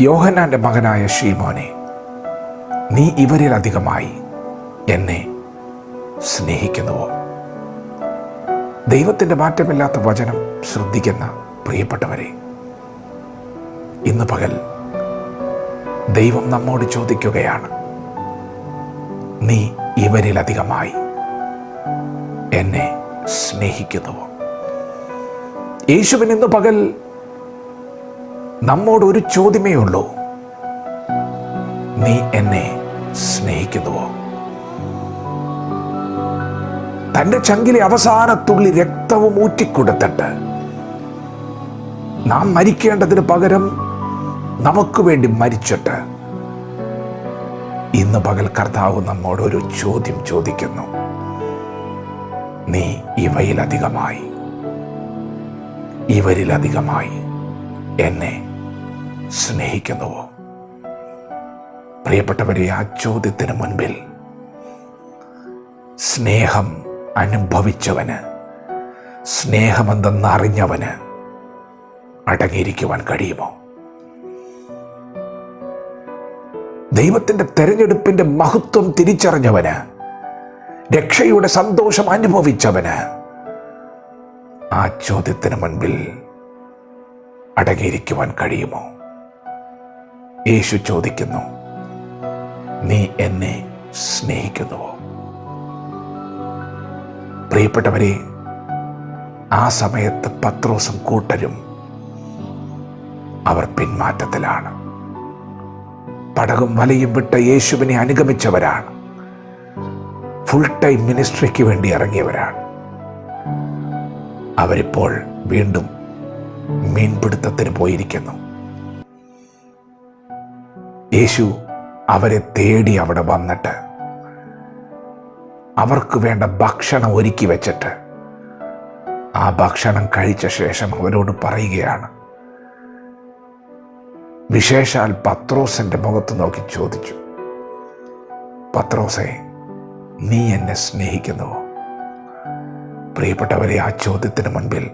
യോഹനാന്റെ മകനായ ഷീമോനെ നീ ഇവരിലധികമായി എന്നെ സ്നേഹിക്കുന്നുവോ? ദൈവത്തിന്റെ മാറ്റമില്ലാത്ത വചനം ശ്രദ്ധിക്കുന്ന പ്രിയപ്പെട്ടവരെ ഇന്ന് പകൽ ദൈവം നമ്മോട് ചോദിക്കുകയാണ് നീ ഇവരിലധികമായി എന്നെ സ്നേഹിക്കുന്നുവോ? യേശുവിൻ ഇന്ന് പകൽ നമ്മോട് ഒരു ചോദ്യമേ ഉള്ളൂ. നീ എന്നെ സ്നേഹിക്കുന്നുവോ? തന്റെ ചങ്കിലെ അവസാനത്തുള്ളി രക്തവും ഊറ്റിക്കൊടുത്തിട്ട് നാം മരിക്കേണ്ടതിന് പകരം നമുക്ക് വേണ്ടി മരിച്ചിട്ട് ഇന്ന് പകൽ കർത്താവ് നമ്മോട് ഒരു ചോദ്യം ചോദിക്കുന്നു. നീ ഇവയിലധികമായി ഇവരിലധികമായി എന്നെ സ്നേഹിക്കുന്നുവോ? പ്രിയപ്പെട്ടവരെ ആ ചോദ്യത്തിന് മുൻപിൽ സ്നേഹം അനുഭവിച്ചവന് സ്നേഹമെന്തെന്നറിഞ്ഞവന് അടങ്ങിയിരിക്കുവാൻ കഴിയുമോ? ദൈവത്തിന്റെ തെരഞ്ഞെടുപ്പിന്റെ മഹത്വം തിരിച്ചറിഞ്ഞവന് രക്ഷയുടെ സന്തോഷം അനുഭവിച്ചവന് ആ ചോദ്യത്തിന് മുൻപിൽ അടങ്ങിയിരിക്കുവാൻ കഴിയുമോ? യേശു ചോദിക്കുന്നു നീ എന്നെ സ്നേഹിക്കുന്നുവോ? പ്രിയപ്പെട്ടവരെ ആ സമയത്ത് പത്രോസും കൂട്ടരും അവർ പിന്മാറ്റത്തിലാണ്. പടകും വലയും വിട്ട യേശുവിനെ അനുഗമിച്ചവരാണ്. ഫുൾ ടൈം മിനിസ്ട്രിക്ക് വേണ്ടി ഇറങ്ങിയവരാണ്. അവരിപ്പോൾ വീണ്ടും മീൻപിടുത്തത്തിന് പോയിരിക്കുന്നു. യേശു അവരെ തേടി അവിടെ വന്നിട്ട് അവർക്ക് വേണ്ട ഭക്ഷണം ഒരുക്കി വെച്ചിട്ട് ആ ഭക്ഷണം കഴിച്ച ശേഷം അവരോട് പറയുകയാണ്. വിശേഷാൽ പത്രോസിന്റെ മുഖത്ത് നോക്കി ചോദിച്ചു. പത്രോസെ നീ എന്നെ സ്നേഹിക്കുന്നുവോ പ്രിയപ്പെട്ടവരെ ആ ചോദ്യത്തിന് മുൻപിൽ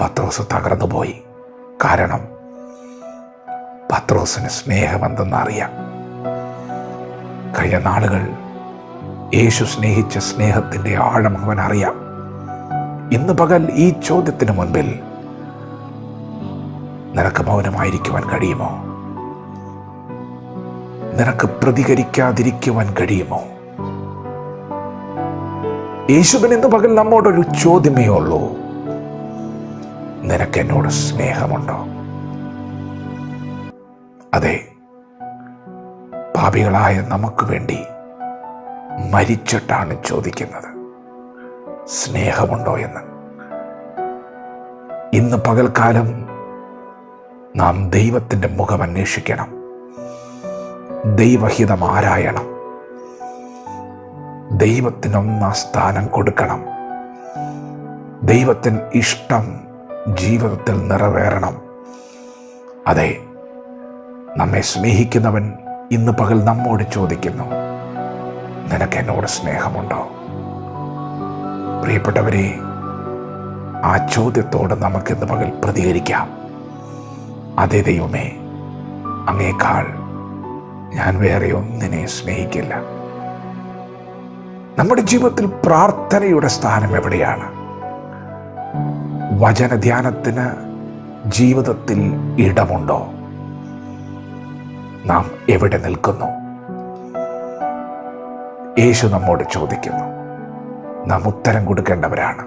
പത്രോസ് തകർന്നുപോയി. കാരണം പത്രോസിന് സ്നേഹമെന്തെന്നറിയാം. കഴിഞ്ഞ നാളുകൾ യേശു സ്നേഹിച്ച സ്നേഹത്തിന്റെ ആഴം അവൻ അറിയാം ഇന്ന് പകൽ ഈ ചോദ്യത്തിന് മുൻപിൽ നിനക്ക് മൗനമായിരിക്കുവാൻ കഴിയുമോ? നിനക്ക് പ്രതികരിക്കാതിരിക്കുവാൻ കഴിയുമോ? യേശുവിന് ഇന്ന് പകൽ നമ്മോടൊരു ചോദ്യമേ ഉള്ളൂ. നിനക്ക് എന്നോട് സ്നേഹമുണ്ടോ? അതെ പാപികളായ നമുക്ക് വേണ്ടി മരിച്ചിട്ടാണ് ചോദിക്കുന്നത്. സ്നേഹമുണ്ടോ എന്ന്. ഇന്ന് പകൽക്കാലം നാം ദൈവത്തിന്റെ മുഖം അന്വേഷിക്കണം. ദൈവഹിതം ആരായണം. ദൈവത്തിന് ഒന്നാം സ്ഥാനം കൊടുക്കണം. ദൈവത്തിന് ഇഷ്ടം ജീവിതത്തിൽ നിറവേറണം. അതെ നമ്മെ സ്നേഹിക്കുന്നവൻ ഇന്ന് പകൽ നമ്മോട് ചോദിക്കുന്നു നിനക്ക് എന്നോട് സ്നേഹമുണ്ടോ? പ്രിയപ്പെട്ടവരെ ആ ചോദ്യത്തോട് നമുക്കിന്ന് പകൽ പ്രതികരിക്കാം. അതേ ദൈവമേ അങ്ങേക്കാൾ ഞാൻ വേറെ ഒന്നിനെ സ്നേഹിക്കില്ല. നമ്മുടെ ജീവിതത്തിൽ പ്രാർത്ഥനയുടെ സ്ഥാനം എവിടെയാണ്? വചനധ്യാനത്തിന് ജീവിതത്തിൽ ഇടമുണ്ടോ? നാം എവിടെ നിൽക്കുന്നു? യേശു നമ്മോട് ചോദിക്കുന്നു നാം ഉത്തരം കൊടുക്കേണ്ടവരാണ്.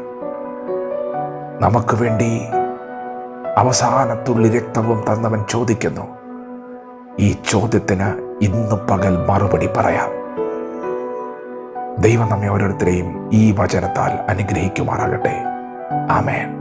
നമുക്ക് വേണ്ടി അവസാനത്തുള്ളി രക്തവും തന്നവൻ ചോദിക്കുന്നു ഈ ചോദ്യത്തിന് ഇന്ന് പകൽ മറുപടി പറയാം. ദൈവം നമ്മെ ഓരോരുത്തരെയും ഈ വചനത്താൽ അനുഗ്രഹിക്കുമാറാകട്ടെ. ആമേൻ.